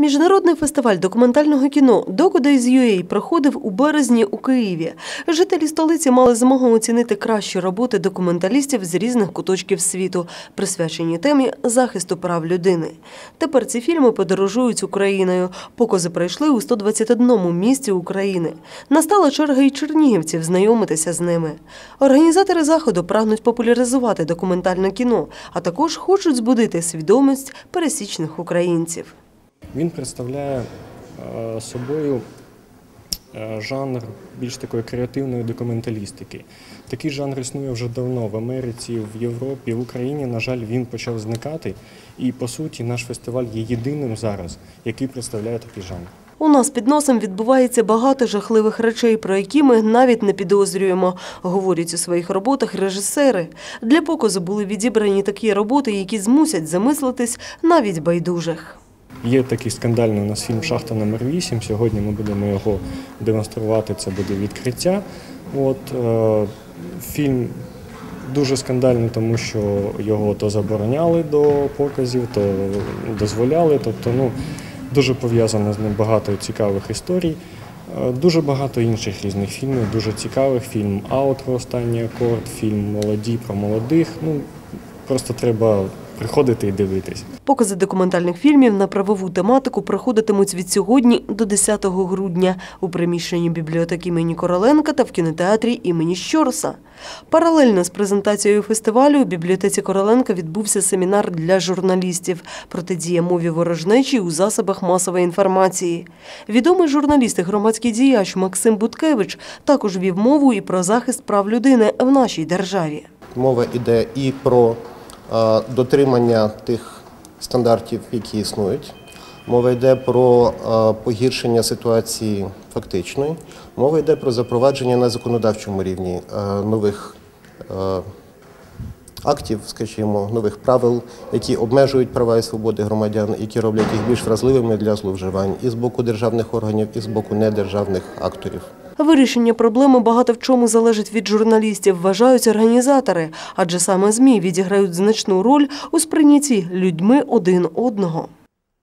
Міжнародний фестиваль документального кіно «Docudays.ua» проходив у березні у Києві. Жителі столиці мали змогу оцінити кращі роботи документалістів з різних куточків світу, присвячені темі захисту прав людини. Тепер ці фільми подорожують Україною. Покази пройшли у 121 місті України. Настала черга й чернігівців знайомитися з ними. Організатори заходу прагнуть популяризувати документальне кіно, а також хочуть збудити свідомість пересічних українців. Він представляє е, собою е, жанр більш такої креативної документалістики. Такий жанр існує вже давно в Америці, в Європі, в Україні. На жаль, він почав зникати. І по суті, наш фестиваль є єдиним зараз, який представляє такий жанр. У нас під носом відбувається багато жахливих речей, про які ми навіть не підозрюємо, говорять у своїх роботах режисери. Для показу були відібрані такі роботи, які змусять замислитись навіть байдужих. Є такий скандальний у нас фільм Шахта номер 8 Сьогодні ми будемо його демонструвати. Це буде відкриття. От, е, фільм дуже скандальний, тому що його то забороняли до показів, то дозволяли. Тобто, ну, дуже пов'язано з ним багато цікавих історій. Е, Дуже багато інших різних фільмів, дуже цікавих. Фільм Аутро, останній акорд, фільм Молоді про молодих. Ну, просто треба приходити і дивитись. Покази документальних фільмів на правову тематику проходитимуть від сьогодні до 10 грудня у приміщенні бібліотеки імені Короленка та в кінотеатрі імені Щорса. Паралельно з презентацією фестивалю у бібліотеці Короленка відбувся семінар для журналістів «Протидія мові ворожнечі у засобах масової інформації. Відомий журналіст і громадський діяч Максим Буткевич також вів мову і про захист прав людини в нашій державі. Мова йде і про дотримання тих стандартів, які існують. Мова йде про е, погіршення ситуації фактичної. Мова йде про запровадження на законодавчому рівні е, нових е, актів, скажімо, нових правил, які обмежують права і свободи громадян, які роблять їх більш вразливими для зловживань і з боку державних органів, і з боку недержавних акторів. Вирішення проблеми багато в чому залежить від журналістів, вважають організатори, адже саме ЗМІ відіграють значну роль у сприйнятті людьми один одного.